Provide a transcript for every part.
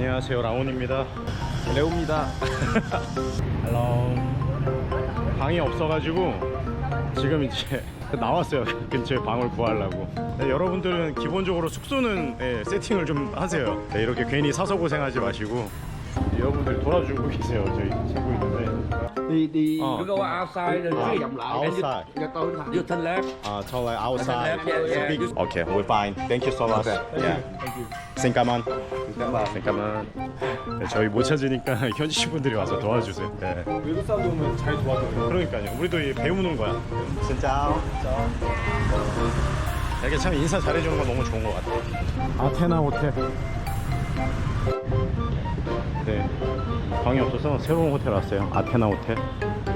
안녕하세요 라온입니다. 레오입니다. 헬로. 방이 없어가지고 지금 이제 나왔어요. 근처에 방을 구하려고. 네, 여러분들은 기본적으로 숙소는 네, 세팅을 좀 하세요. 네, 이렇게 괜히 사서 고생하지 마시고 여러분들 도와주고 계세요 저희 친구 있는데 đi Ờ. cứ go outside rồi Ờ, cứ vòng lại Anh outside. cho tôi thẳng vô thân left 아, 저 like outside. Yeah, yeah, Speak. Okay, we're fine. Thank you so much. Yeah. 잠깐만. 잠깐만. 네, 저희 못 찾으니까 현지 분들이 와서 도와주세요. 네. 외국 사람들 오면 잘 도와줘요. 그러니까요. 우리도 이 배우는 거야. 진짜. 이게 참 인사 잘해주는 건 너무 좋은 것 같아. 아테나 호텔. 네. 방이 없어서 새로운 호텔 왔어요. 아테나 호텔.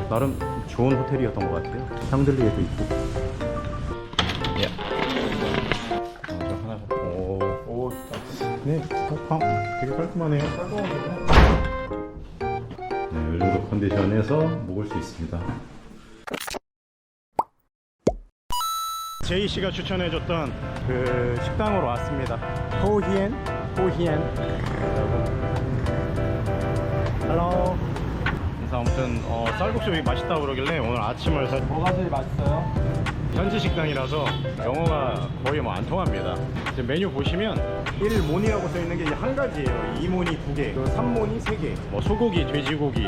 나름 좋은 호텔이었던 것 같아요. 샹들리에도 있고. 예. 어, 저 하나. 오. 오, 네. 어, 방 되게 깔끔하네요. 네, 이 정도 컨디션에서 먹을 수 있습니다. 제이 씨가 추천해줬던 그 식당으로 왔습니다. 호히엔, 호히엔. 헬로. 그래서 아무튼 어, 쌀국수 여기 맛있다고 그러길래 오늘 아침을 사, 뭐가 제일 맛있어요? 현지 식당이라서 영어가 거의 뭐 안 통합니다. 지금 메뉴 보시면 1모니라고 써 있는 게 한 가지예요. 2모니 두 개, 그리고 3모니 세 개. 뭐 소고기, 돼지고기,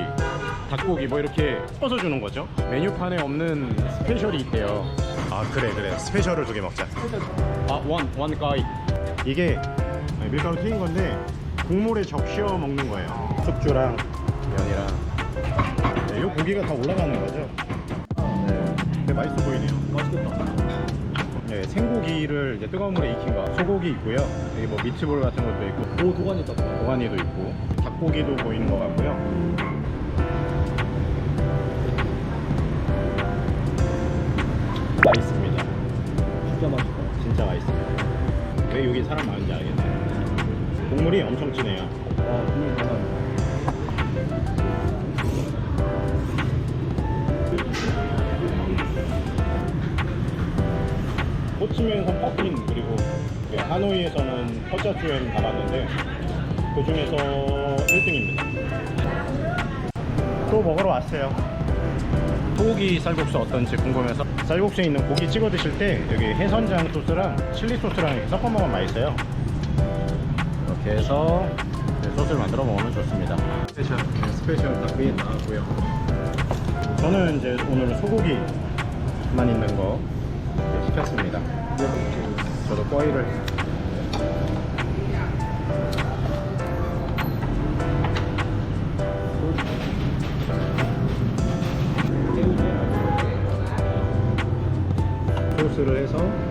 닭고기 뭐 이렇게 섞어서 주는 거죠. 메뉴판에 없는 스페셜이 있대요. 아 그래 그래 스페셜을 두 개 먹자. 아원원 가이. 이게 밀가루 튀긴 건데 국물에 적셔 먹는 거예요. 숙주랑 면이랑. 네, 이 고기가 다 올라가는 거죠. 네, 근데 맛있어 보이네요. 맛있겠다. 네, 생고기를 이제 뜨거운 물에 익힌 거 소고기 있고요 여기 뭐 미트볼 같은 것도 있고 오, 도가니 있다. 도가니. 고가니도 있고 닭고기도 보이는 것 같고요 맛있습니다 진짜 맛있다. 진짜 맛있습니다 왜 여기 사람 많은지 알겠네요 국물이 엄청 진해요 아, 국물 장난. 호치민에서 퍼킨 그리고 그 하노이에서는 퍼자주엔 가봤는데 그 중에서 1등입니다. 또 먹으러 왔어요. 소고기 쌀국수 어떤지 궁금해서 쌀국수에 있는 고기 찍어 드실 때 여기 해선장 소스랑 칠리 소스랑 이렇게 섞어 먹으면 맛있어요. 이렇게 해서 소스를 만들어 먹으면 좋습니다. 스페셜 네, 스페셜 닭비 나왔고요. 저는 이제 오늘 소고기만 있는 거 시켰습니다. 저도 꼬이를 소스를 해서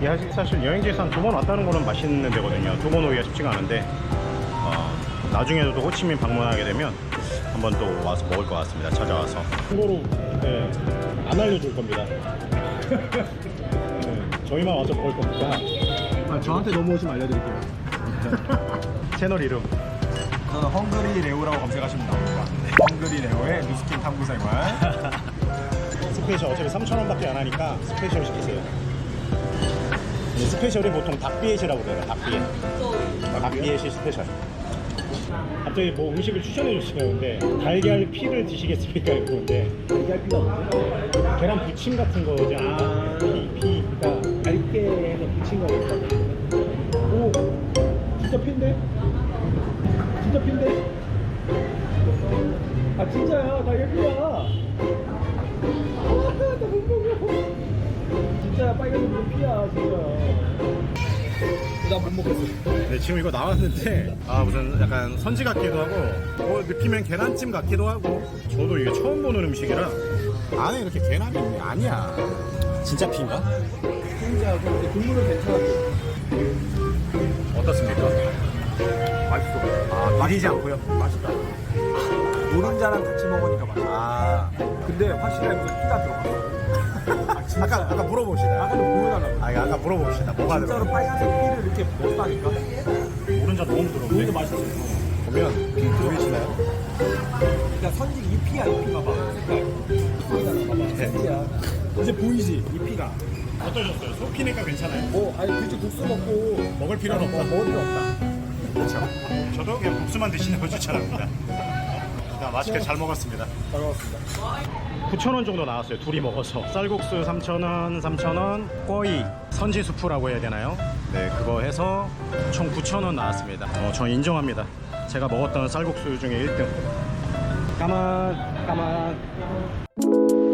이 사실, 사실 여행지에서 한두번 왔다는 거는 맛있는 데거든요. 두 번 오기가 쉽지가 않은데 어, 나중에도 또 호치민 방문하게 되면 한번 또 와서 먹을 것 같습니다. 찾아와서. 참고로 네, 안 알려줄 겁니다. 네, 저희만 와서 먹을 거니까 아, 저한테 넘어오시면 알려드릴게요. 채널 이름 저는 헝그리 레오라고 검색하시면 나옵니다. 헝그리 레오의 뉴스킨 탐구 생활. 스페셜 어차피 3,000원밖에 안 하니까 스페셜 시키세요. 이 스페셜이 보통 닭비엣이라고 그래요. 닭비엣. 닭비엣이 스페셜. 갑자기 뭐 음식을 추천해 주시는데 달걀 피를 드시겠습니까? 이러는데 달걀 피가 뭐죠? 계란 부침 같은 거죠. 아. 피, 피가 얇게 해서 붙인 거 있다고. 오, 진짜 피인데? 진짜 피인데? 아, 진짜야. 달걀 피야. 아, 나못 먹어. 진짜 빨간색 피야, 진짜. 나 못 먹겠어. 네, 지금 이거 나왔는데 아 무슨 약간 선지 같기도 하고 뭐 느끼면 계란찜 같기도 하고 저도 이게 처음 보는 음식이라 안에 이렇게 계란이 있네 아니야 진짜 피인가? 진짜 근데 국물은 괜찮았어. 어떻습니까? 맛있어. 아 말이지 않고요 맛있다. 노른자랑 같이 먹으니까 맛있어. 아 근데 무슨 피가 들어갔어. 아. 아까 아까 물어봅시다 아까 좀 보여달라고. 아 아까 물어봅시다 뭐가 진짜로 들어 빨간색 피를 이렇게 먹다니까. 노른자 너무 들어오는데 노른자 맛있어. 보면 보이시나요? 그러니까 선지 봐 색깔 잎이잖아 봐봐 선지야 이제 보이지 잎이가 어떠셨어요? 소피니까 괜찮아요? 어 아니 굳이 국수 먹고 먹을 필요는 없다. 먹을 필요 없다 그렇죠. 저도 그냥 국수만 드시는 걸 추천합니다. 자, 맛있게 잘 먹었습니다. 잘 먹었습니다 9,000원 정도 나왔어요. 둘이 먹어서. 쌀국수 3,000원, 3,000원, 꿔이, 선지 수프라고 해야 되나요? 네, 그거 해서 총 9,000원 나왔습니다. 어, 저 인정합니다. 제가 먹었던 쌀국수 중에 1등. 까만, 까만.